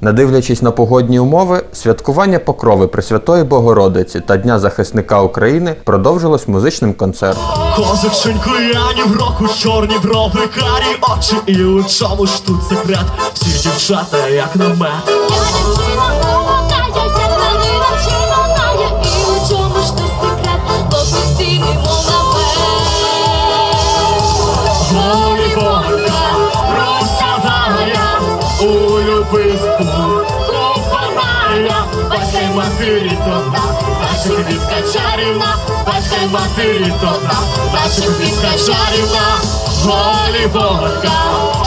Не дивлячись на погодні умови, святкування покрови Пресвятої Богородиці та Дня захисника України продовжилось музичним концертом. Козаченьку, я в року, чорні брови, карі очі, і у чому ж тут секрет? Всі дівчата, як на мед. купаная, батька й матері тода, наша квітка чарівна, батька й матері тода, наша квітка чарівна, голі бонка,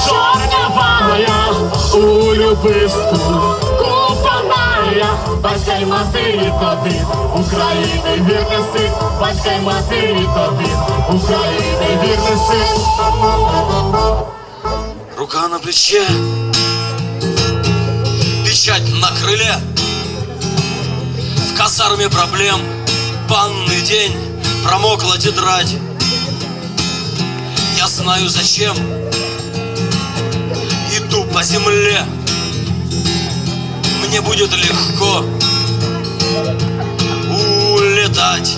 чорнявая, у любистку, купаная, батька й матері тоди, України вірний син, батька й матері тоди, України вірний син. Рука на плече, печать на крыле. Казарме проблем, банный день, промокла тетрадь. Я знаю зачем, иду по земле. Мне будет легко улетать.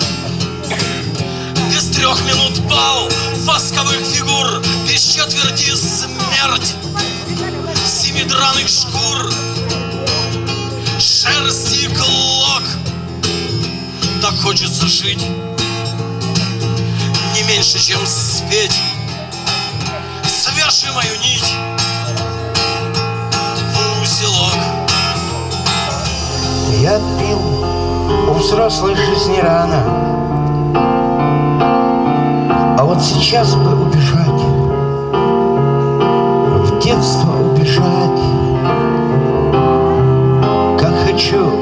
Без трех минут бал восковых фигур Без четверти смерть Семи драных шкур хочется жить Не меньше, чем спеть. Свяжи мою нить В узелок Я пил у взрослой жизни рано. А вот сейчас бы убежать. В детство убежать. Как хочу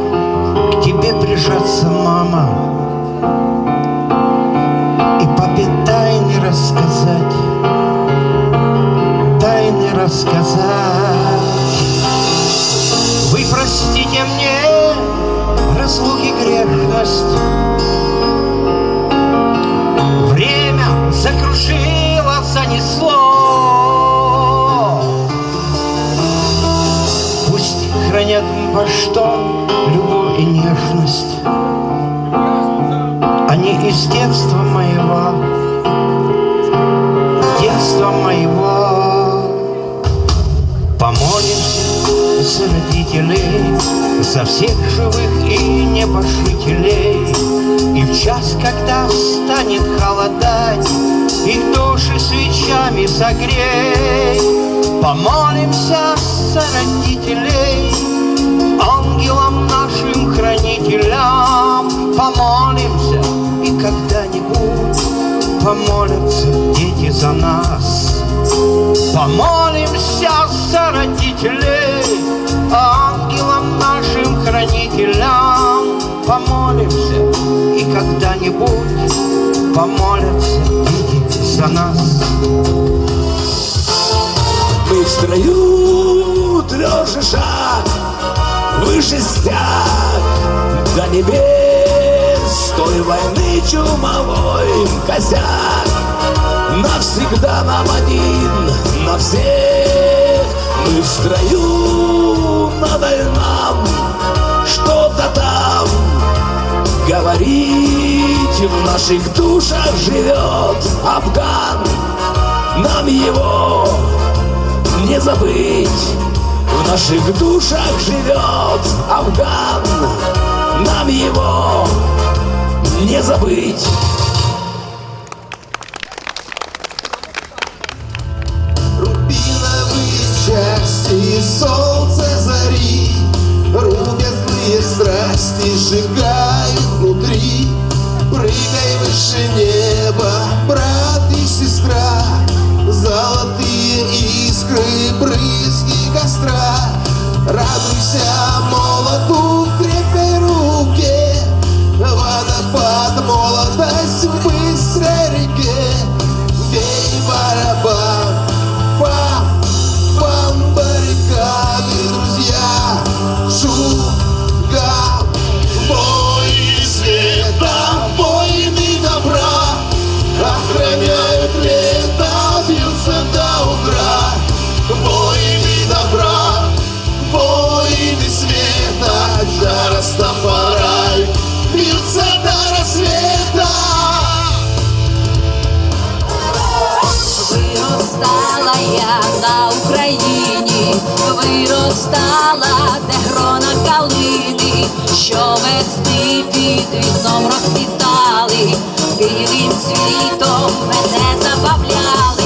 рассказать Тайны рассказать. Вы простите мне разлуки грешность. Время закружило, занесло. Пусть хранят во что моего Помолимся за родителей, за всех живых и небожителей. И в час, когда станет холодать, их души свечами согрей. Помолимся за родителей, ангелам нашим хранителям. Помолимся, и когда-нибудь помолятся дети за нас. Помолимся за родителей, ангелам нашим хранителям. Помолимся, и когда-нибудь помолятся дети за нас. Мы в строю трежеша Выше стяг до небес Той войны чумовой косяк Навсегда нам один, на всех Мы в строю надо нам Что-то там говорить. В наших душах живет Афган Нам его не забыть. В наших душах живет Афган Нам его не забыть солнце зари Рубят страсти, сжигают внутри. Прыгай выше неба, брат и сестра Золотые искры, брызги костра. Радуйся молоту в крепкой руке Водопад, молодость Растафарай бьются до рассвета. Виростала я на Україні, виростала, де грона калини, що весни під вікном розцвітали, білим світом мене забавляли,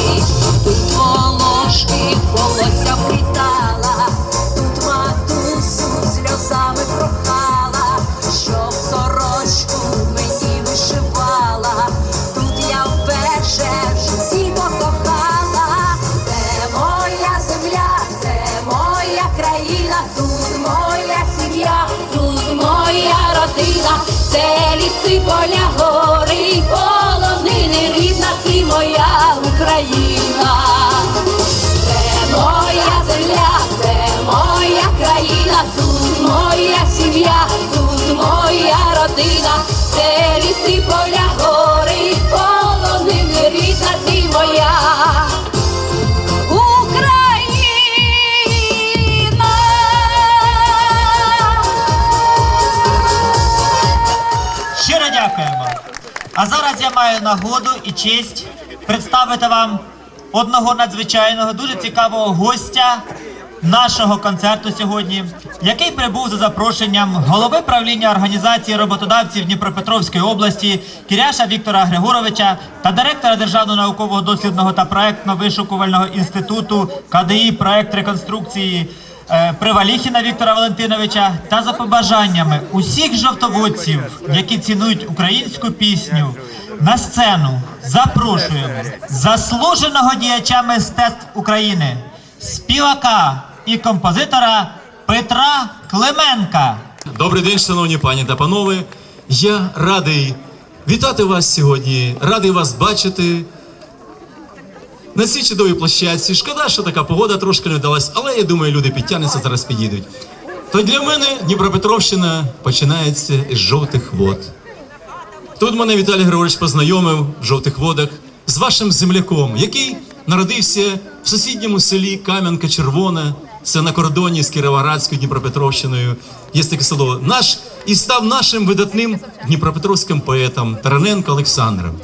країна, тут моя сім'я, тут моя родина, це ліси, поля, гори, й полонини, рідна ти моя Україна. Це моя земля, це моя країна, тут моя сім'я, тут моя родина, це ліси, поля, гори, маю нагоду і честь представити вам одного надзвичайного, дуже цікавого гостя нашого концерту сьогодні, який прибув за запрошенням голови правління організації роботодавців Дніпропетровської області Кіряша Віктора Григоровича та директора Державного наукового дослідного та проектно-вишукувального інституту КДІ проект реконструкції е, Приваліхіна Віктора Валентиновича та за побажаннями усіх жовтоводців, які цінують українську пісню. На сцену запрошуємо заслуженого діяча мистецтв України, співака і композитора Петра Клименка. Добрий день, шановні пані та панове. Я радий вітати вас сьогодні, радий вас бачити на цій чудовій площадці. Шкода, що така погода трошки не вдалась, але я думаю, люди підтягнуться, зараз підійдуть. То для мене Дніпропетровщина починається із жовтих вод. Тут мене Віталій Григорович познайомив в жовтих водах з вашим земляком, який народився в сусідньому селі Кам'янка Червона. Це на кордоні з Кіровоградською Дніпропетровщиною. Є таке село. Наш і став нашим видатним дніпропетровським поетом Тараненко Олександром.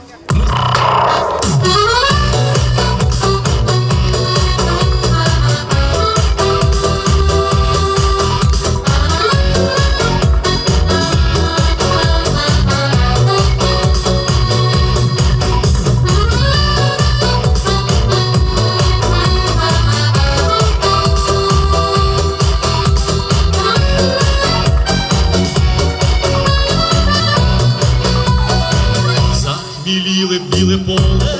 Захміліле біле поле,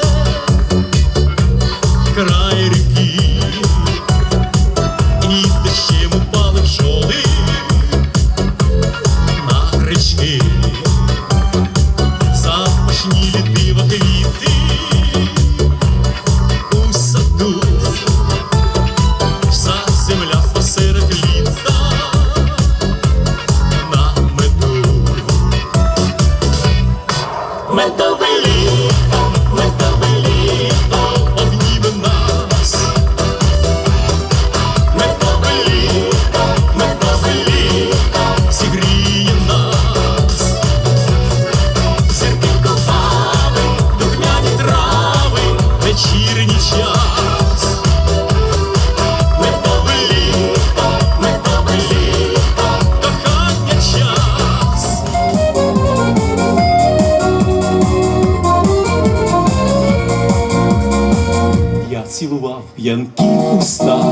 Цілував п'янкі уста,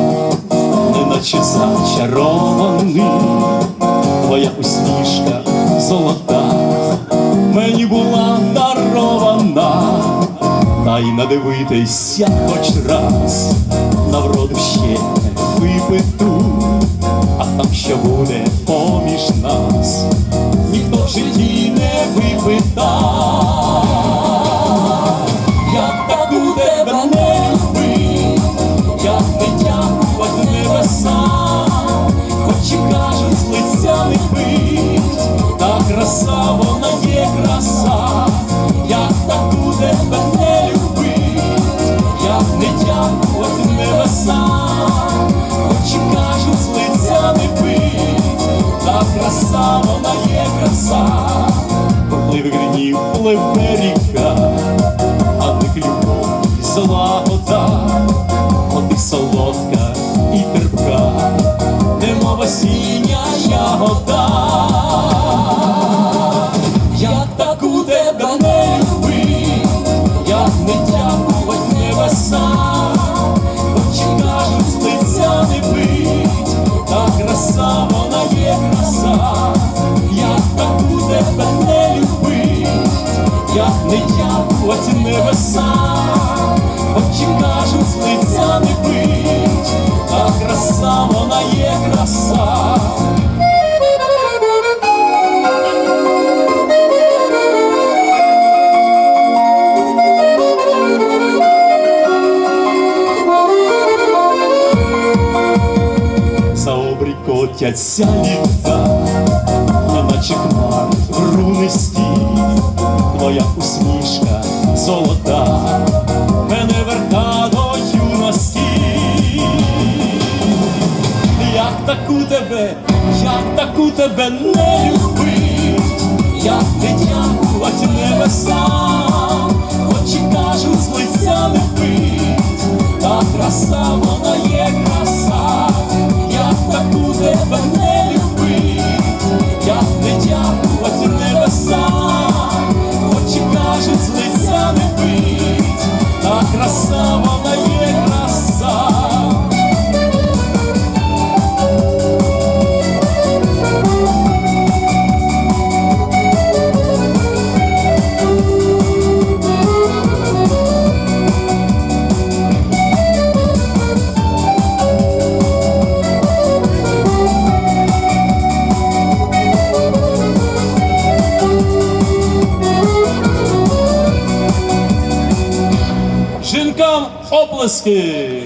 неначе зачарований, твоя усмішка золота, мені була дарована, та й надивитися хоч раз, на вроду ще випиту, а там що буде поміж нас, ніхто в житті не випитав. небеса, очі кажуть, з лиця не пить, та краса, вона є краса, Пливе гринів, пливе ріка. краса, вона Musk.